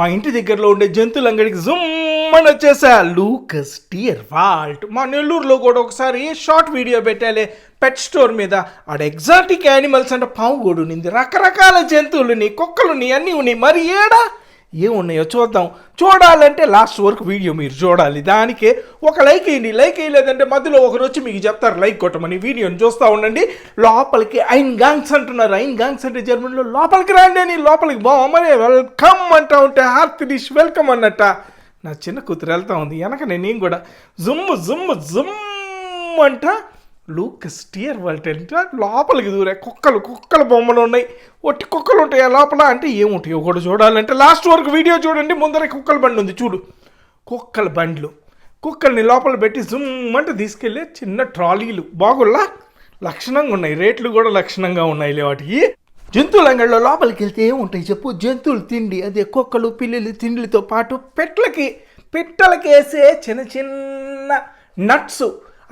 మా ఇంటి దగ్గరలో ఉండే జంతువుల అంగడికి జుమ్మని వచ్చేసా. లూకస్ టియర్ వాల్ట్. మా నెల్లూరులో కూడా ఒకసారి షార్ట్ వీడియో పెట్టాలి పెట్ స్టోర్ మీద. ఆడ ఎగ్జాటిక్ యానిమల్స్ అంటే పావుగోడు నింది రకరకాల జంతువులుని కుక్కలుని అన్నీ ఉన్నాయి. మరి ఏడా? ఏమున్నాయో చూద్దాం. చూడాలంటే లాస్ట్ వరకు వీడియో మీరు చూడాలి. దానికే ఒక లైక్ వేయండి. లైక్ వేయలేదంటే మధ్యలో ఒకరు వచ్చి మీకు చెప్తారు. లైక్ కొట్టమని వీడియోని చూస్తూ ఉండండి. లోపలికి ఐన్ గాంగ్స్ అంటున్నారు. ఐన్ గాంగ్స్ అంటే జర్మనీలో లోపలికి రాండి అని లోపలికి బాగుమని వెల్కమ్ అంటా ఉంటే హార్త్ డిష్ వెల్కమ్ అన్నట్ట. నా చిన్న కూతురు వెళ్తా ఉంది. వెనక నేను కూడా జుమ్ జుమ్ జుమ్ అంట లూక్ స్టియర్ వరల్డ్ అంటే లోపలికి దూరే కుక్కలు కుక్కల బొమ్మలు ఉన్నాయి. ఒట్టి కుక్కలు ఉంటాయి ఆ లోపల? అంటే ఏముంటాయో కూడా చూడాలంటే లాస్ట్ వరకు వీడియో చూడండి ముందర కుక్కల బండి ఉంది చూడు. కుక్కల బండ్లు. కుక్కల్ని లోపల పెట్టి జుమ్ అంటే తీసుకెళ్ళే చిన్న ట్రాలీలు. బాగుల్లా లక్షణంగా ఉన్నాయి. రేట్లు కూడా లక్షణంగా ఉన్నాయి వాటికి. జంతువుల అంగడిలో లోపలికి వెళ్తే ఏముంటాయి చెప్పు? జంతువులు తిండి. అదే కుక్కలు పిల్లులు తిండిలతో పాటు పెట్లకి పిట్టలకి వేసే చిన్న చిన్న నట్స్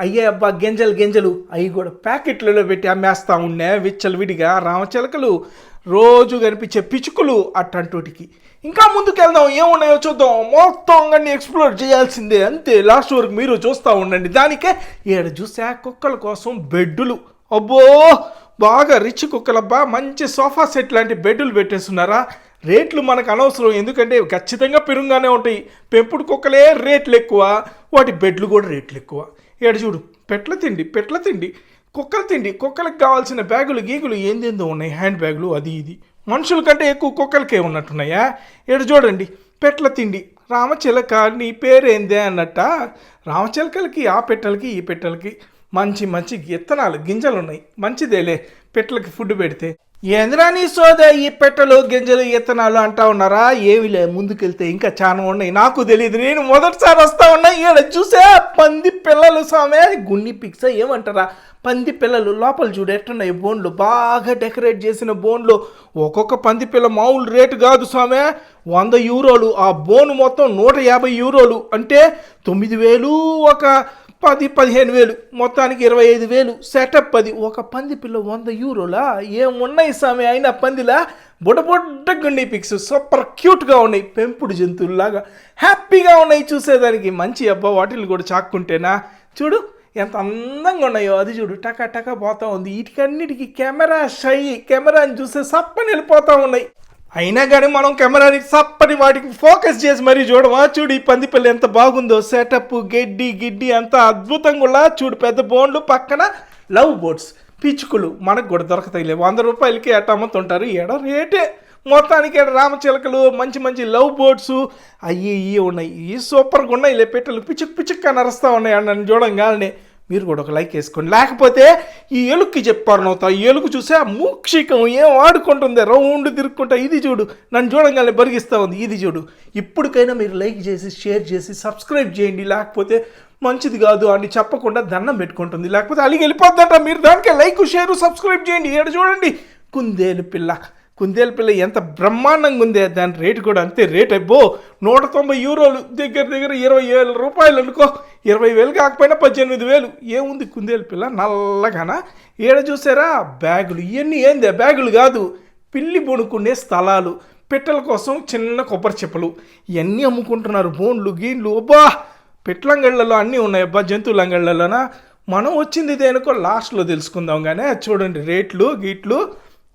అయ్యే అబ్బా గింజలు గింజలు. అవి కూడా ప్యాకెట్లలో పెట్టి అమ్మేస్తా ఉండే విచ్చలు విడిగా రామచిలకలు. రోజు కనిపించే పిచుకులు అట్టంటోటికి. ఇంకా ముందుకు వెళ్దాం ఏమున్నాయో చూద్దాం. మొత్తం అన్ని ఎక్స్ప్లోర్ చేయాల్సిందే. అంతే లాస్ట్ వరకు మీరు చూస్తూ ఉండండి. దానికే ఏడు చూసా కుక్కల కోసం బెడ్డులు. అబ్బో బాగా రిచ్ కుక్కలబ్బా. మంచి సోఫా సెట్ లాంటి బెడ్డులు పెట్టేస్తున్నారా? రేట్లు మనకు అనవసరం. ఎందుకంటే ఖచ్చితంగా పెరుగుగానే ఉంటాయి. పెంపుడు కుక్కలే రేట్లు ఎక్కువ. వాటి బెడ్లు కూడా రేట్లు ఎక్కువ. ఏడు చూడు. పెట్ల తిండి పెట్ల తిండి. కుక్కల తిండి. కుక్కలకు కావాల్సిన బ్యాగులు గీగులు ఏందేందో ఉన్నాయి. హ్యాండ్ బ్యాగులు అది ఇది. మనుషుల కంటే ఎక్కువ కుక్కలకే ఉన్నట్టున్నాయా? ఏడు చూడండి. పెట్ల తిండి. రామచిలక నీ పేరేందే అన్నట్ట? రామచిలకలకి ఆ పెట్టలకి ఈ పెట్టలకి మంచి మంచి విత్తనాలు గింజలు ఉన్నాయి మంచిదేలే. పెట్లకి ఫుడ్ పెడితే. ఎంద్రాని నీ సోద? ఈ పెట్టలు గింజలు ఇత్తనాలు అంటా ఉన్నారా? ఏమిలే ముందుకెళ్తే ఇంకా చాలా ఉన్నాయి. నాకు తెలియదు నేను మొదటిసారి వస్తా ఉన్నా ఇక్కడ చూసే పంది పిల్లలు సామె గున్ని పిక్స ఏమంటారా? పంది పిల్లలు లోపల చూడు ఎట్టున్నాయి బోన్లు? బాగా డెకరేట్ చేసిన బోన్లు. ఒక్కొక్క పంది పిల్ల మామూలు రేటు కాదు స్వామి. వంద యూరోలు. ఆ బోన్ మొత్తం నూట యాభై యూరోలు. అంటే తొమ్మిది వేలు ఒక పది పదిహేను వేలు మొత్తానికి ఇరవై ఐదు వేలు సెటప్ అది. ఒక పంది పిల్ల వంద యూరోలా ఏమున్నాయి స్వామి అయినా పందిలా బుడబుడ్డగుండి పిక్స్. సూపర్ క్యూట్గా ఉన్నాయి పెంపుడు జంతువుల్లాగా. హ్యాపీగా ఉన్నాయి చూసేదానికి. మంచి అబ్బా వాటిని కూడా చాక్కుంటేనా? చూడు ఎంత అందంగా ఉన్నాయో. అది చూడు టకా టకా పోతా ఉంది. వీటికన్నిటికీ కెమెరా షై కెమెరాని చూసే సప్పని వెళ్ళిపోతా ఉన్నాయి. అయినా కానీ మనం కెమెరాని చప్పని వాటికి ఫోకస్ చేసి మరీ చూడమా చూడు ఈ పంది పిల్ల ఎంత బాగుందో. సెటప్ గడ్డి గిడ్డి అంత అద్భుతంగా చూడు పెద్ద బోన్లు పక్కన లవ్ బోట్స్ పిచ్చుకలు మనకు కూడా దొరకతాయిలే. వంద రూపాయలకి ఎట అమ్ముతుంటారు. ఎడ రేటే? మొత్తానికి ఏడ రామచిలకలు మంచి మంచి లవ్ బోట్స్ అయ్యి ఇవి ఉన్నాయి. ఇవి సూపర్గా ఉన్నాయి లే పెట్టలు పిచ్చుక్ పిచ్చుక్క నరుస్తూ ఉన్నాయి అని నన్ను చూడంగానే. మీరు కూడా ఒక లైక్ వేసుకోండి. లేకపోతే ఈ ఎలుక్కి చెప్పారు నవ్వుతా ఈ ఎలుగు చూసే ఆ మూక్షికం ఏం ఆడుకుంటుంది? రౌండ్ తిరుక్కుంటా ఇది చూడు నన్ను చూడగానే బరిగిస్తూ ఉంది ఇది చూడు. ఇప్పటికైనా మీరు లైక్ చేసి షేర్ చేసి సబ్స్క్రైబ్ చేయండి. లేకపోతే మంచిది కాదు అని చెప్పకుండా దండం పెట్టుకుంటుంది. లేకపోతే అలిగి వెళ్ళిపోద్దంట. మీరు దానికే లైక్ షేర్ సబ్స్క్రైబ్ చేయండి. ఇక్కడ చూడండి. కుందేలు పిల్ల. కుందేలు పిల్ల ఎంత బ్రహ్మాండంగా ఉందే దాని రేటు కూడా అంతే రేట్. అబ్బో నూట తొంభై యూరోలు దగ్గర దగ్గర ఇరవై వేల రూపాయలు అనుకో. ఇరవై వేలు కాకపోయినా పద్దెనిమిది వేలు. ఏముంది కుందేలు పిల్ల? నల్లగానా? ఏడ చూసారా? బ్యాగులు. ఇవన్నీ ఏంది? బ్యాగులు కాదు. పిల్లి బొనుకునే స్థలాలు. పిట్టల కోసం చిన్న కొబ్బరి చెప్పలు. ఇవన్నీ అమ్ముకుంటున్నారు. బోన్లు గీన్లు. అబ్బా! పిట్లంగళ్ళలో అన్నీ ఉన్నాయి. అబ్బా జంతువులంగళ్ళలోనా మనం వచ్చింది దేనికో లాస్ట్లో తెలుసుకుందాం కానీ చూడండి రేట్లు గీట్లు.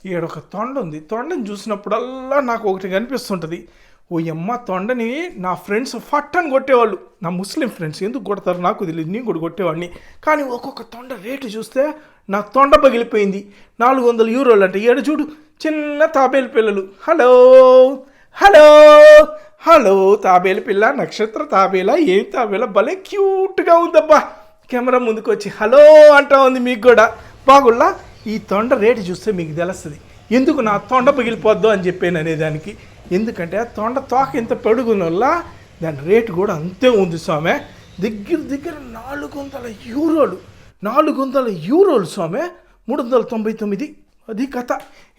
ఈడ ఒక తొండ ఉంది. తొండని చూసినప్పుడల్లా నాకు ఒకటి కనిపిస్తుంటుంది. ఓ అమ్మ తొండని నా ఫ్రెండ్స్ ఫట్ అని కొట్టేవాళ్ళు. నా ముస్లిం ఫ్రెండ్స్ ఎందుకు కొడతారు నాకు తెలియదు నేను కూడా కొట్టేవాడిని. కానీ ఒక్కొక్క తొండ రేటు చూస్తే నా తొండ పగిలిపోయింది. నాలుగు వందల యూరోలు అంటే ఏడు చూడు చిన్న తాబేలు పిల్లలు. హలో హలో హలో తాబేలు పిల్ల నక్షత్ర తాబేల ఏం తాబేల? భలే క్యూట్గా ఉందబ్బా. కెమెరా ముందుకు వచ్చి హలో అంటా ఉంది మీకు కూడా. బాగుల్లా ఈ తొండ రేటు చూస్తే మీకు తెలుస్తుంది. ఎందుకు నా తొండ పగిలిపోద్దు అని చెప్పాను అనేదానికి. ఎందుకంటే ఆ తొండ తోక ఇంత పెడుగున వల్ల దాని రేటు కూడా అంతే ఉంది స్వామి. దగ్గర దగ్గర నాలుగు వందల యూరోలు నాలుగు వందల యూరోలు స్వామి. మూడు వందల తొంభై తొమ్మిది. అది కథ.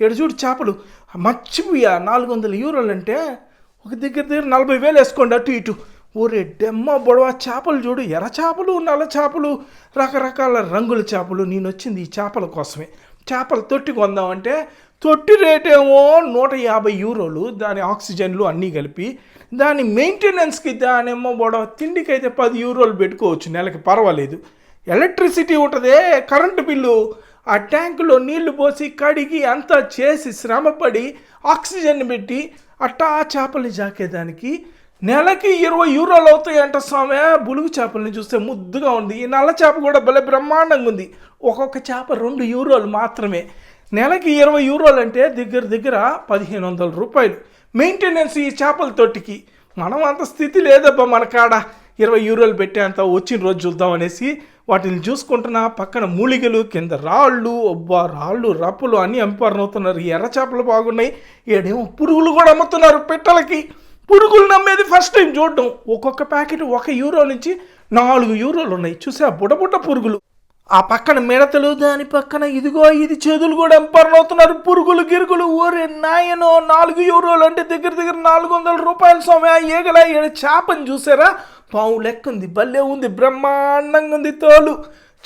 ఎడచూడు చేపలు. మర్చిపోయా నాలుగు వందల యూరోలు అంటే ఒక దగ్గర దగ్గర నలభై వేలు వేసుకోండి అటు ఇటు. ఓరే డెమ్మ బొడవ చేపలు చూడు ఎర్ర చేపలు నల్ల చేపలు రకరకాల రంగుల చేపలు. నేను వచ్చింది ఈ చేపల కోసమే. చేపల తొట్టి కొందామంటే తొట్టి రేట్ ఏమో నూట యాభై యూరోలు. దాని ఆక్సిజన్లు అన్నీ కలిపి దాని మెయింటెనెన్స్కి దానేమో బొడవ తిండికి అయితే పది యూరోలు పెట్టుకోవచ్చు. నెలకి పర్వాలేదు. ఎలక్ట్రిసిటీ ఉంటుందే కరెంటు బిల్లు. ఆ ట్యాంకులో నీళ్ళు పోసి కడిగి అంతా చేసి శ్రమపడి ఆక్సిజన్ పెట్టి అట్టా ఆ చేపలు జాకేదానికి నెలకి ఇరవై యూరోలు అవుతాయంట స్వామి. బులుగు చేపల్ని చూస్తే ముద్దుగా ఉంది. ఈ నల్ల చేప కూడా భలే బ్రహ్మాండంగా ఉంది. ఒక్కొక్క చేప రెండు యూరోలు మాత్రమే. నెలకి ఇరవై యూరోలు అంటే దగ్గర దగ్గర పదిహేను వందల రూపాయలు. మెయింటెనెన్స్ ఈ చేపల తొట్టికి. మనం అంత స్థితి లేదబ్బా మన కాడ. ఇరవై యూరోలు పెట్టేంత వచ్చిన రోజు చూద్దాం అనేసి వాటిని చూసుకుంటున్నా. పక్కన మూలిగలు కింద రాళ్ళు అబ్బా రాళ్ళు రప్పులు అన్నీ అమ్ముతారు ఎర్ర చేపలు బాగున్నాయి. ఏడేమో పురుగులు కూడా అమ్ముతున్నారు పెట్టలకి. పురుగులు నమ్మేది ఫస్ట్ టైం చూడడం. ఒక్కొక్క ప్యాకెట్ ఒక యూరో నుంచి నాలుగు యూరోలు ఉన్నాయి. చూసా బుడబుడ్డ పురుగులు. ఆ పక్కన మిడతలు దాని పక్కన ఇదిగో ఇది చేతులు కూడా ఎంపర్నవుతున్నారు పురుగులు గిరుగులు ఓరే నాయనో నాలుగు యూరోలు అంటే దగ్గర దగ్గర నాలుగు వందల రూపాయలు స్వామి ఏగల ఏడు చేపని చూసారా? పావు లెక్క ఉంది భలే ఉంది బ్రహ్మాండంగా ఉంది తోలు.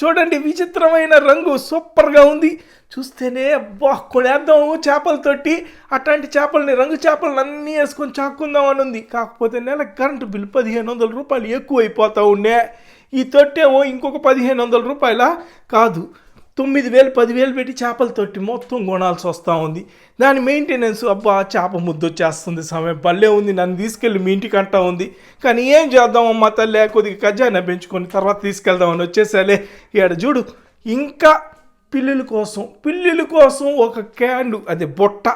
చూడండి విచిత్రమైన రంగు సూపర్గా ఉంది. చూస్తేనే అబ్బా కొనేద్దాము చేపలతోటి. అట్లాంటి చేపల్ని రంగు చేపలను అన్నీ వేసుకొని చాక్కుందాం అని ఉంది. కాకపోతే నెల కరెంటు బిల్ పదిహేను వందల రూపాయలు ఎక్కువ అయిపోతూ ఉండే. ఈ తొట్టేమో ఇంకొక పదిహేను వందల రూపాయల? కాదు. తొమ్మిది వేలు పదివేలు పెట్టి చేపల తొట్టి మొత్తం కొనాల్సి వస్తూ ఉంది. దాని మెయింటెనెన్స్ అబ్బా చేప ముద్దొచ్చేస్తుంది సమయం. భలే ఉంది నన్ను తీసుకెళ్ళి మీ ఇంటికి అంటా ఉంది. కానీ ఏం చేద్దాం అమ్మ తల్లి కొద్దిగా ఖజానా పెంచుకొని తర్వాత తీసుకెళ్దామని వచ్చేసాలే. ఈడ చూడు ఇంకా పిల్లుల కోసం పిల్లుల కోసం ఒక క్యాండు అదే బొట్ట.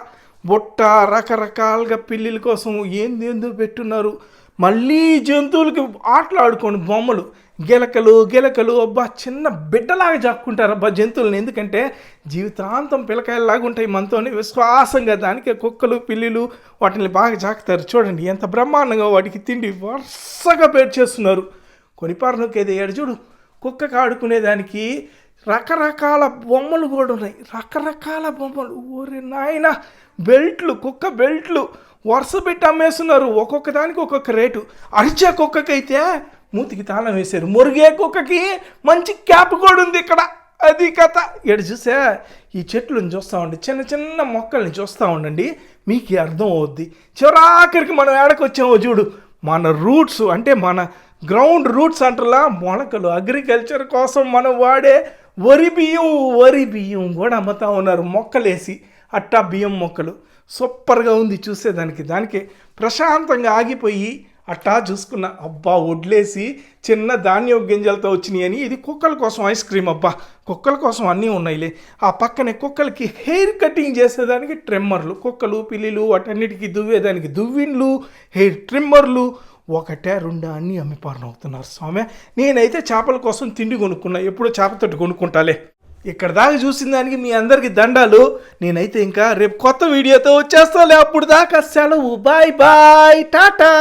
బొట్ట రకరకాలుగా పిల్లుల కోసం ఏంది ఏందో పెట్టున్నారు. మళ్ళీ జంతువులకి ఆటలాడుకోండి బొమ్మలు. గిలకలు గిలకలు అబ్బా చిన్న బిడ్డలాగా జాక్కుంటారు అబ్బా జంతువులను. ఎందుకంటే జీవితాంతం పిల్లకాయలాగా ఉంటాయి మనతోనే. విశ్వాసంగా దానికి కుక్కలు పిల్లిలు వాటిని బాగా జాకుతారు. చూడండి ఎంత బ్రహ్మాండంగా వాటికి తిండి వరుసగా పేరు చేస్తున్నారు. కొనిపారనొక్కేది ఏడు చూడు. కుక్కకి ఆడుకునేదానికి రకరకాల బొమ్మలు కూడా ఉన్నాయి. రకరకాల బొమ్మలు. ఓరే నాయన బెల్ట్లు కుక్క బెల్ట్లు. వరుస పెట్టి అమ్మేస్తున్నారు. ఒక్కొక్క దానికి ఒక్కొక్క రేటు. అరిచే కుక్కకైతే మూతికి తాళం వేశారు. మురిగే కుక్కకి మంచి క్యాప్ కూడా ఉంది ఇక్కడ. అది కథ. ఇక్కడ చూసా? ఈ చెట్లను చూస్తూ ఉండి చిన్న చిన్న మొక్కల్ని చూస్తూ ఉండండి. మీకు అర్థం అవుద్ది. చివరాఖరికి మనం ఏడకొచ్చామో చూడు. మన రూట్స్ అంటే మన గ్రౌండ్ రూట్స్ అంటలా మొలకలు అగ్రికల్చర్ కోసం మనం వాడే వరి బియ్యం వరి బియ్యం కూడా అమ్ముతా ఉన్నారు. మొక్కలేసి అట్టా బియ్యం మొక్కలు. సూపర్గా ఉంది చూసేదానికి. దానికి ప్రశాంతంగా ఆగిపోయి అట్టా చూసుకున్న అబ్బా వడ్లేసి చిన్న ధాన్యం గింజలతో వచ్చినాయి అని ఇది కుక్కల కోసం ఐస్ క్రీమ్ అబ్బా కుక్కల కోసం అన్నీ ఉన్నాయిలే. ఆ పక్కనే కుక్కలకి హెయిర్ కటింగ్ చేసేదానికి ట్రిమ్మర్లు కుక్కలు పిల్లిలు వాటన్నిటికీ దువ్వేదానికి దువ్విన్లు హెయిర్ ట్రిమ్మర్లు. ఒకటే రెండు అన్నీ అమ్మిపారణ అవుతున్నారు స్వామి. నేనైతే చేపల కోసం తిండి కొనుక్కున్నా ఎప్పుడో చేపతోటి కొనుక్కుంటాలే. ఇక్కడ దాకా చూసిన దానికి మీ అందరికి దండాలు. నేనైతే ఇంకా రేపు కొత్త వీడియోతో వచ్చేస్తాలే. అప్పుడు దాకా సెలవు. Bye bye. టాటా.